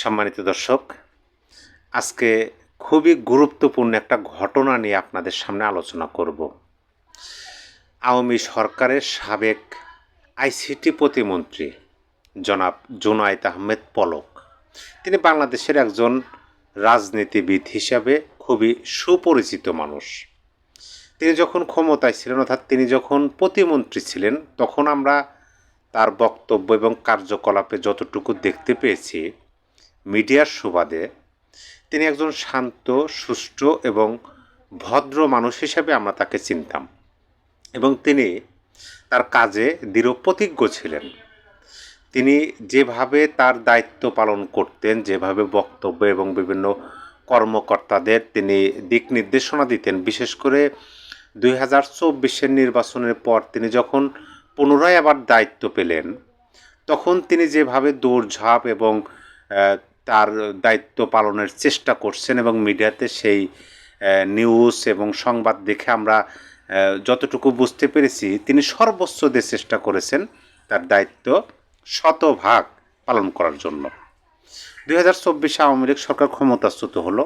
সম্মানিত দর্শক, আজকে খুবই গুরুত্বপূর্ণ একটা ঘটনা নিয়ে আপনাদের সামনে আলোচনা করব। আওয়ামী সরকারের সাবেক আইসিটি প্রতিমন্ত্রী জনাব জোনায়েত আহমেদ পলক। তিনি বাংলাদেশের একজন রাজনীতিবিদ হিসাবে খুবই সুপরিচিত মানুষ। তিনি যখন ক্ষমতায় ছিলেন, অর্থাৎ তিনি যখন প্রতিমন্ত্রী ছিলেন, তখন আমরা তার বক্তব্য এবং কার্যকলাপে যতটুকু দেখতে পেয়েছি মিডিয়ার সুবাদে তিনি একজন শান্ত, সুষ্ঠু এবং ভদ্র মানুষ হিসেবে আমরা তাকে চিনতাম এবং তিনি তার কাজে দৃঢ় প্রতিজ্ঞ ছিলেন। তিনি যেভাবে তার দায়িত্ব পালন করতেন, যেভাবে বক্তব্য এবং বিভিন্ন কর্মকর্তাদের তিনি দিক নির্দেশনা দিতেন, বিশেষ করে দুই হাজার চব্বিশের নির্বাচনের পর তিনি যখন পুনরায় আবার দায়িত্ব পেলেন, তখন তিনি যেভাবে দৌড়ঝাঁপ এবং তার দায়িত্ব পালনের চেষ্টা করছেন এবং মিডিয়াতে সেই নিউজ এবং সংবাদ দেখে আমরা যতটুকু বুঝতে পেরেছি, তিনি সর্বোচ্চ দিয়ে চেষ্টা করেছেন তার দায়িত্ব শতভাগ পালন করার জন্য। দুই হাজার চব্বিশে আওয়ামী লীগ সরকার ক্ষমতাচ্যুত হলো।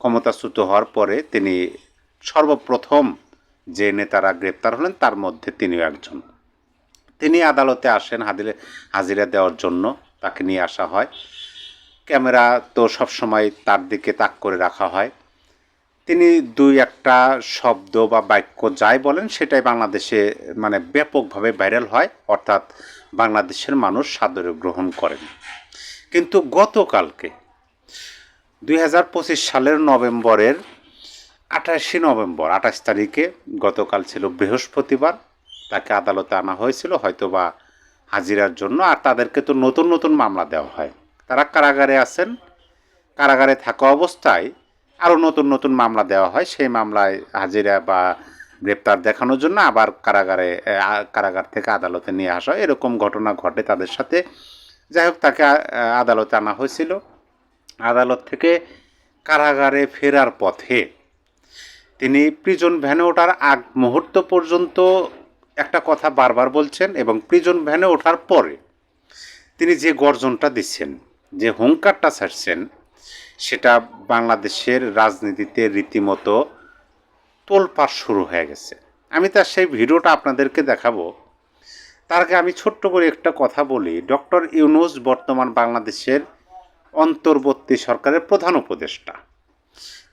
ক্ষমতাচ্যুত হওয়ার পরে তিনি সর্বপ্রথম যে নেতারা গ্রেপ্তার হলেন, তার মধ্যে তিনিও একজন। তিনি আদালতে আসেন হাজিরে হাজিরা দেওয়ার জন্য, তাকে নিয়ে আসা হয়। ক্যামেরা তো সবসময় তার দিকে তাক করে রাখা হয়। তিনি দুই একটা শব্দ বা বাক্য যাই বলেন, সেটাই বাংলাদেশে মানে ব্যাপকভাবে ভাইরাল হয়, অর্থাৎ বাংলাদেশের মানুষ সাদরে গ্রহণ করেন। কিন্তু গতকালকে, দুই হাজার পঁচিশ সালের নভেম্বরের আঠাশে নভেম্বর, আঠাশ তারিখে গতকাল ছিল বৃহস্পতিবার, তাকে আদালতে আনা হয়েছিল হয়তো বা হাজিরার জন্য, আর তাদেরকে তো নতুন নতুন মামলা দেওয়া হয়। তারা কারাগারে আছেন, কারাগারে থাকা অবস্থায় আরও নতুন নতুন মামলা দেওয়া হয়। সেই মামলায় হাজিরা বা গ্রেপ্তার দেখানোর জন্য আবার কারাগারে কারাগার থেকে আদালতে নিয়ে আসা। এরকম ঘটনা ঘটে তাদের সাথে। যাই হোক, তাকে আদালতে আনা হয়েছিল। আদালত থেকে কারাগারে ফেরার পথে তিনি প্রিজন ভ্যানে ওঠার আগ মুহূর্ত পর্যন্ত একটা কথা বারবার বলছেন এবং প্রিজন ভ্যানে ওঠার পরে তিনি যে গর্জনটা দিচ্ছেন যে হুঙ্কারটা ছাড়ছেন, সেটা বাংলাদেশের রাজনীতিতে রীতিমতো তোলপাড় শুরু হয়ে গেছে। আমি তার সেই ভিডিওটা আপনাদেরকে দেখাবো। তার আগে আমি ছোট্ট করে একটা কথা বলি। ডক্টর ইউনুস বর্তমান বাংলাদেশের অন্তর্বর্তী সরকারের প্রধান উপদেষ্টা।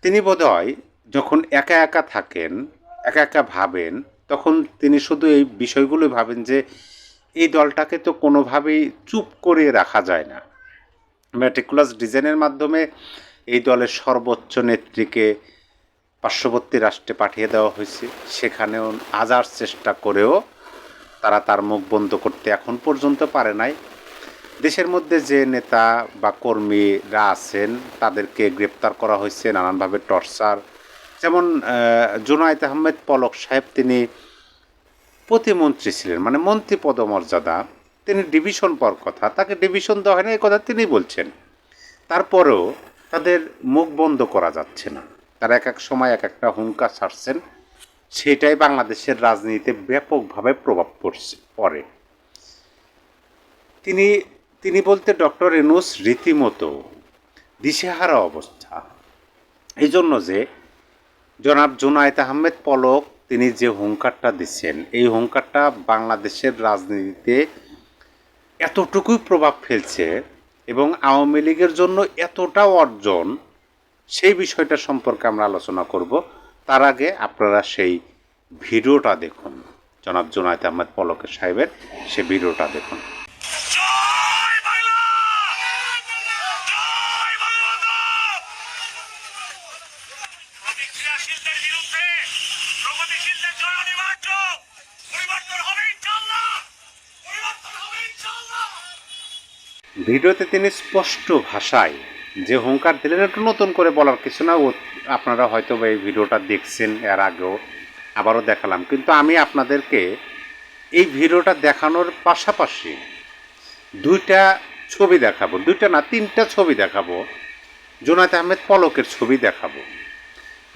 তিনি বোধহয় যখন একা একা থাকেন, একা একা ভাবেন, তখন তিনি শুধু এই বিষয়গুলো ভাবেন যে, এই দলটাকে তো কোনোভাবেই চুপ করে রাখা যায় না। ম্যাটিকুলাস ডিজাইনের মাধ্যমে এই দলের সর্বোচ্চ নেত্রীকে পার্শ্ববর্তী রাষ্ট্রে পাঠিয়ে দেওয়া হয়েছে। সেখানেও হাজার চেষ্টা করেও তারা তার মুখ বন্ধ করতে এখন পর্যন্ত পারে নাই। দেশের মধ্যে যে নেতা বা কর্মীরা আছেন, তাদেরকে গ্রেপ্তার করা হয়েছে, নানানভাবে টর্চার। যেমন জুনায়েদ আহমেদ পলক সাহেব, তিনি প্রতিমন্ত্রী ছিলেন মানে মন্ত্রী পদমর্যাদা। তিনি ডিভিশন পর কথা, তাকে ডিভিশন দেওয়া হয় না এই কথা তিনি বলছেন। তারপরেও তাদের মুখ বন্ধ করা যাচ্ছে না। তারা এক এক সময় এক একটা হুঙ্কার ছাড়ছেন, সেটাই বাংলাদেশের রাজনীতিতে ব্যাপকভাবে প্রভাব পড়ছে, পড়ে। তিনি তিনি বলতে ডক্টর এনুস রীতিমতো দিশেহারা অবস্থা। এই জন্য যে জনাব জুনায়েত আহমেদ পলক তিনি যে হুঙ্কারটা দিচ্ছেন, এই হুঙ্কারটা বাংলাদেশের রাজনীতিতে এতটুকুই প্রভাব ফেলছে এবং আওয়ামী লীগের জন্য এতটা অর্জন, সেই বিষয়টা সম্পর্কে আমরা আলোচনা করব। তার আগে আপনারা সেই ভিডিওটা দেখুন। জনাব জুনায়েত আহমেদ পলকের সাহেবের সেই ভিডিওটা দেখুন। প্রগতিশীলদের জয় অনিবার্য! ভিডিওতে তিনি স্পষ্ট ভাষায় যে হুঙ্কার দিলেন, একটু নতুন করে বলার কিছু না আপনারা হয়তো এই ভিডিওটা দেখছেন এর আগেও, আবারও দেখালাম। কিন্তু আমি আপনাদেরকে এই ভিডিওটা দেখানোর পাশাপাশি দুইটা ছবি দেখাবো, দুইটা না, তিনটা ছবি দেখাবো জোনাত আহমেদ পলকের ছবি দেখাবো।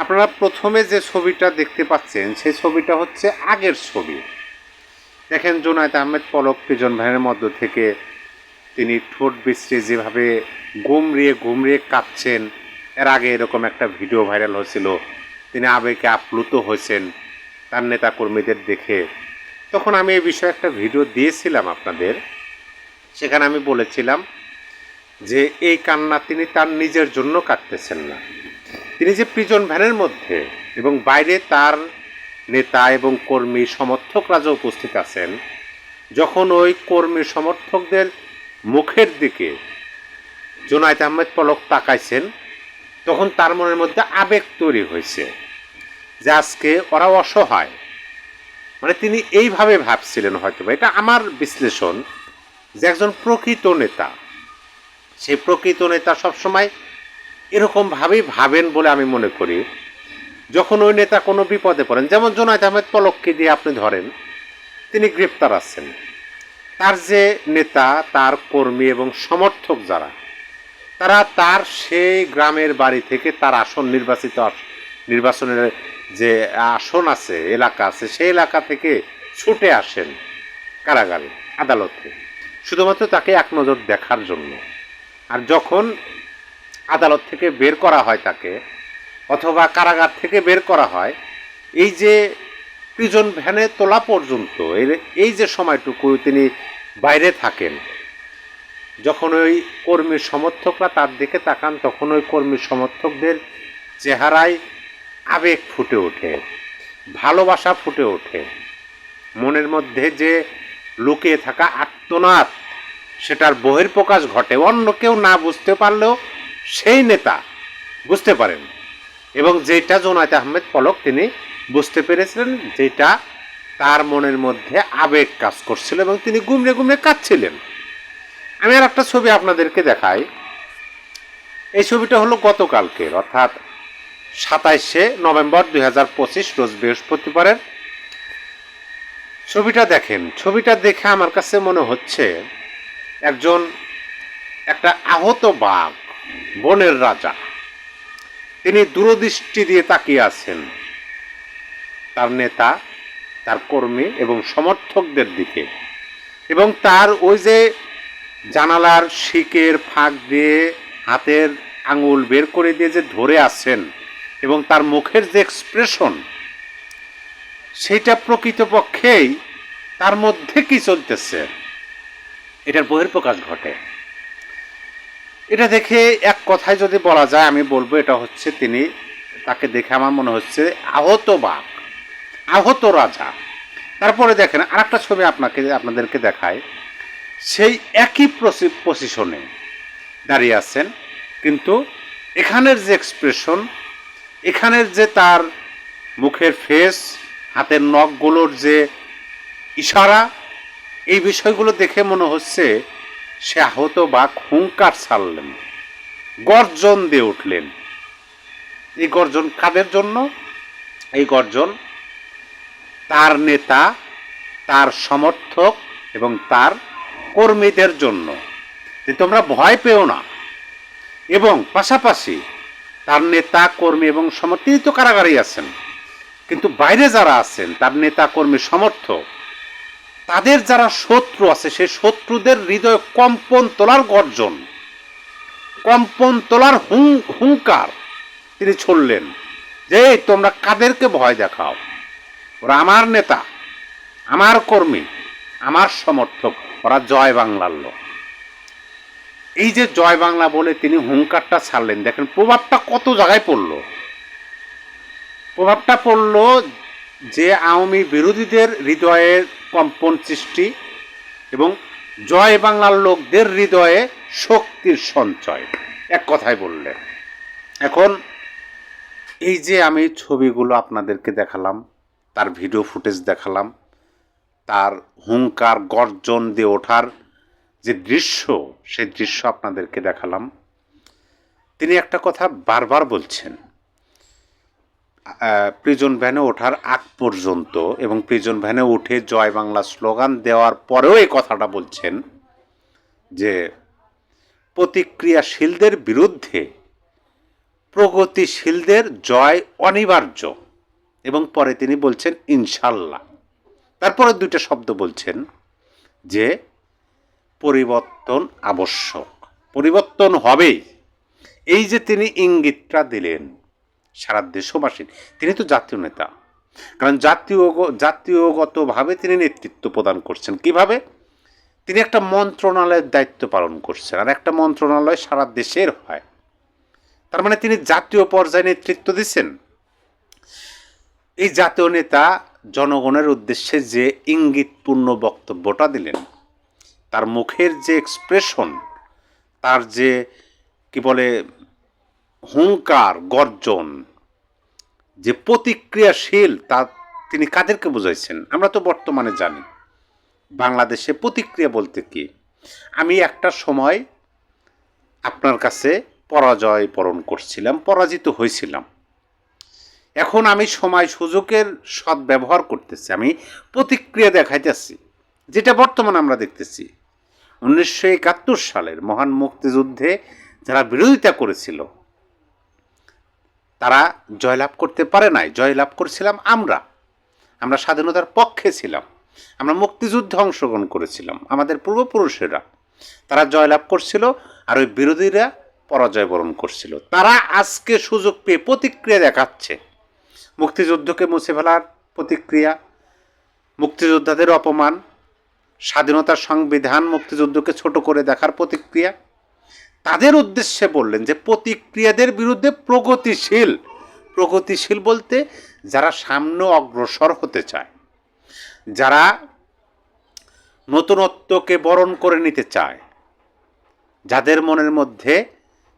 আপনারা প্রথমে যে ছবিটা দেখতে পাচ্ছেন, সেই ছবিটা হচ্ছে আগের ছবি। দেখেন জোনায়েত আহমেদ পলক প্রিজন ভ্যানের মধ্য থেকে তিনি ঠোঁট বিশ্রে যেভাবে গুমড়িয়ে গুমড়িয়ে কাঁদছেন এর আগে এরকম একটা ভিডিও ভাইরাল হয়েছিল। তিনি আবেগে আপ্লুত হয়েছেন তার নেতাকর্মীদের দেখে। তখন আমি এই বিষয়ে একটা ভিডিও দিয়েছিলাম আপনাদের। সেখানে আমি বলেছিলাম যে, এই কান্না তিনি তার নিজের জন্য কাটতেছেন না। তিনি যে প্রিজন ভ্যানের মধ্যে এবং বাইরে তার নেতা এবং কর্মী সমর্থকরা যে উপস্থিত আছেন, যখন ওই কর্মী সমর্থকদের মুখের দিকে জোনায়েত আহমেদ পলক তাকাইছেন, তখন তার মনের মধ্যে আবেগ তৈরি হয়েছে যে আজকে ওরা অসহায়। মানে তিনি এইভাবে ভাবছিলেন হয়তো এটা আমার বিশ্লেষণ যে একজন প্রকৃত নেতা সেই প্রকৃত নেতা সবসময় এরকমভাবেই ভাবেন বলে আমি মনে করি। যখন ওই নেতা কোনো বিপদে পড়েন, যেমন জোনায়েত আহমেদ পলককে দিয়ে আপনি ধরেন, তিনি গ্রেপ্তার আছেন। তার যে নেতা, তার কর্মী এবং সমর্থক যারা, তারা তার সেই গ্রামের বাড়ি থেকে তার আসন নির্বাচিত নির্বাচনের যে আসন আছে, এলাকা আছে, সেই এলাকা থেকে ছুটে আসেন কারাগারে, আদালতে। শুধুমাত্র তাকে এক নজর দেখার জন্য। আর যখন আদালত থেকে বের করা হয় তাকে, অথবা কারাগার থেকে বের করা হয়, এই যে প্রিজন ভ্যানে তোলা পর্যন্ত। এই যে সময়টুকু তিনি বাইরে থাকেন। যখন ওই কর্মী সমর্থকরা তার দিকে তাকান, তখন ওই কর্মী সমর্থকদের চেহারায় আবেগ ফুটে ওঠে, ভালোবাসা ফুটে ওঠে। মনের মধ্যে যে লুকিয়ে থাকা আত্মনাদ সেটার বহির্প্রকাশ ঘটে। অন্য কেউ না বুঝতে পারলেও সেই নেতা বুঝতে পারেন। এবং যেটা জোনায়েত আহমেদ পলক তিনি বুঝতে পেরেছিলেন যেটা তার মনের মধ্যে আবেগ কাজ করছিল এবং তিনি গুমড়ে গুমড়ে কাঁদছিলেন। আমি আর একটা ছবি আপনাদেরকে দেখাই। এই ছবিটা হলো গতকালকের, অর্থাৎ সাতাইশে নভেম্বর দুই হাজার পঁচিশ রোজ বৃহস্পতিবারের। ছবিটা দেখেন, ছবিটা দেখে আমার কাছে মনে হচ্ছে একজন একটা আহত বাঘ, বনের রাজা। তিনি দূরদৃষ্টি দিয়ে তাকিয়ে আছেন। তার নেতা, তার কর্মী এবং সমর্থকদের দিকে। এবং তার ওই যে জানালার শিকের ফাঁক দিয়ে হাতের আঙুল বের করে দিয়ে যে ধরে আছেন এবং তার মুখের যে এক্সপ্রেশন সেটা প্রকৃতপক্ষেই তার মধ্যে কি চলতেছে? এটার বহির্প্রকাশ ঘটে। এটা দেখে এক কথায় যদি বলা যায়, আমি বলব এটা হচ্ছে তিনি তাকে দেখে আমার মনে হচ্ছে আহত বাঘ আহত রাজা। তারপরে দেখেন, আরেকটা ছবি আপনাকে, আপনাদেরকে দেখায়। সেই একই পজিশনে দাঁড়িয়ে আছেন, কিন্তু এখানের যে এক্সপ্রেশন এখানের যে তার মুখের ফেস হাতের নখগুলোর যে ইশারা, এই বিষয়গুলো দেখে মনে হচ্ছে সে আহত বা হুঙ্কার ছাড়লেন, গর্জন দিয়ে উঠলেন। এই গর্জন কাদের জন্য? এই গর্জন তার নেতা, তার সমর্থক এবং তার কর্মীদের জন্য। যে তোমরা ভয় পেও না। এবং পাশাপাশি তার নেতা, কর্মী এবং সমর্থক, তিনি তো কারাগারেই আছেন। কিন্তু বাইরে যারা আছেন, তার নেতা, কর্মী, সমর্থক, তাদের যারা শত্রু আছে, সেই শত্রুদের হৃদয়ে কম্পন তোলার গর্জন, কম্পন তোলার হুঙ্কার তিনি ছড়লেন। যে "এই তোমরা কাদেরকে ভয় দেখাও? ওরা আমার নেতা, আমার কর্মী, আমার সমর্থক, ওরা জয় বাংলার লোক। এই যে জয় বাংলা বলে তিনি হুঙ্কারটা ছাড়লেন, দেখেন প্রভাবটা কত জায়গায় পড়ল। প্রভাবটা পড়ল যে আওয়ামী বিরোধীদের হৃদয়ে কম্পন সৃষ্টি এবং জয় বাংলার লোকদের হৃদয়ে শক্তির সঞ্চয়, এক কথায় বললে। এখন এই যে আমি ছবিগুলো আপনাদেরকে দেখালাম তার ভিডিও ফুটেজ দেখালাম। তার হুঙ্কার, গর্জন দিয়ে ওঠার যে দৃশ্য, সেই দৃশ্য আপনাদেরকে দেখালাম। তিনি একটা কথা বারবার বলছেন প্রিজন ভ্যানে ওঠার আগ পর্যন্ত এবং প্রিজন ভ্যানে উঠে জয় বাংলা স্লোগান দেওয়ার পরেও এই কথাটা বলছেন যে প্রতিক্রিয়াশীলদের বিরুদ্ধে প্রগতিশীলদের জয় অনিবার্য। এবং পরে তিনি বলছেন, ইনশাল্লাহ। তারপরে দুইটা শব্দ বলছেন যে, পরিবর্তন আবশ্যক। পরিবর্তন হবেই। এই যে তিনি ইঙ্গিতটা দিলেন সারা দেশবাসীর, তিনি তো জাতীয় নেতা। কারণ জাতীয় জাতীয়গতভাবে তিনি নেতৃত্ব প্রদান করছেন। কীভাবে? তিনি একটা মন্ত্রণালয়ের দায়িত্ব পালন করছেন। আর একটা মন্ত্রণালয় সারা দেশের হয়। তার মানে তিনি জাতীয় পর্যায়ে নেতৃত্ব দিচ্ছেন। এই জাতীয় নেতা জনগণের উদ্দেশ্যে যে ইঙ্গিতপূর্ণ বক্তব্যটা দিলেন, তার মুখের যে এক্সপ্রেশন তার যে, কি বলে, হুঙ্কার, গর্জন, যে প্রতিক্রিয়াশীল, তা তিনি কাদেরকে বুঝাইছেন? আমরা তো বর্তমানে জানি। বাংলাদেশে প্রতিক্রিয়া বলতে কি? আমি একটা সময় আপনার কাছে পরাজয় বরণ করছিলাম, পরাজিত হয়েছিলাম। এখন আমি সময় সুযোগের সদ্ব্যবহার করতেছি, আমি প্রতিক্রিয়া দেখাইতেছি, যেটা বর্তমানে আমরা দেখতেছি। উনিশশো একাত্তর সালের মহান মুক্তিযুদ্ধে যারা বিরোধিতা করেছিল, তারা জয়লাভ করতে পারে নাই, জয়লাভ করছিলাম আমরা। আমরা স্বাধীনতার পক্ষে ছিলাম, আমরা মুক্তিযুদ্ধে অংশগ্রহণ করেছিলাম, আমাদের পূর্বপুরুষেরা। তারা জয়লাভ করছিল আর ওই বিরোধীরা পরাজয় বরণ করছিল। তারা আজকে সুযোগ পেয়ে প্রতিক্রিয়া দেখাচ্ছে। মুক্তিযুদ্ধকে মুছে ফেলার প্রতিক্রিয়া, মুক্তিযোদ্ধাদের অপমান, স্বাধীনতার সংবিধান মুক্তিযুদ্ধকে ছোট করে দেখার প্রতিক্রিয়া, তাদের উদ্দেশ্যে বললেন যে প্রতিক্রিয়াদের বিরুদ্ধে প্রগতিশীল প্রগতিশীল বলতে যারা সামনে অগ্রসর হতে চায়, যারা নতুনত্বকে বরণ করে নিতে চায়, যাদের মনের মধ্যে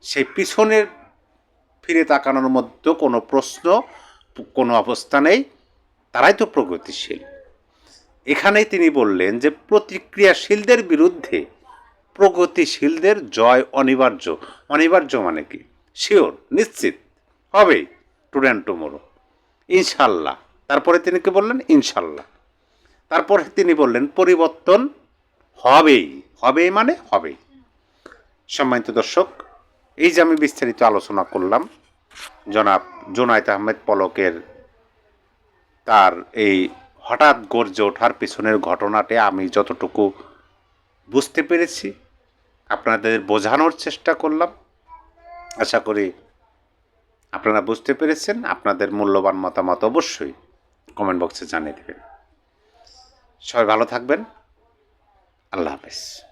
সেই পিছনের ফিরে তাকানোর মধ্যে কোনো প্রশ্ন কোনো অবস্থা নেই, তারাই তো প্রগতিশীল। এখানেই তিনি বললেন যে, প্রতিক্রিয়াশীলদের বিরুদ্ধে প্রগতিশীলদের জয় অনিবার্য। অনিবার্য মানে কি? শিওর নিশ্চিত। হবেই টুডেন্ট টুমোরো ইনশাল্লাহ। তারপরে তিনি কি বললেন? ইনশাল্লাহ। তারপরে তিনি বললেন, পরিবর্তন হবেই। হবেই মানে হবেই। সম্মানিত দর্শক, এই যে আমি বিস্তারিত আলোচনা করলাম জনাব জোনায়েত আহমেদ পলকের তার এই হঠাৎ গর্জে ওঠার পিছনের ঘটনাটি আমি যতটুকু বুঝতে পেরেছি, আপনাদের বোঝানোর চেষ্টা করলাম। আশা করি আপনারা বুঝতে পেরেছেন, আপনাদের মূল্যবান মতামত অবশ্যই কমেন্ট বক্সে জানিয়ে দেবেন। সবাই ভালো থাকবেন। আল্লাহ হাফেজ।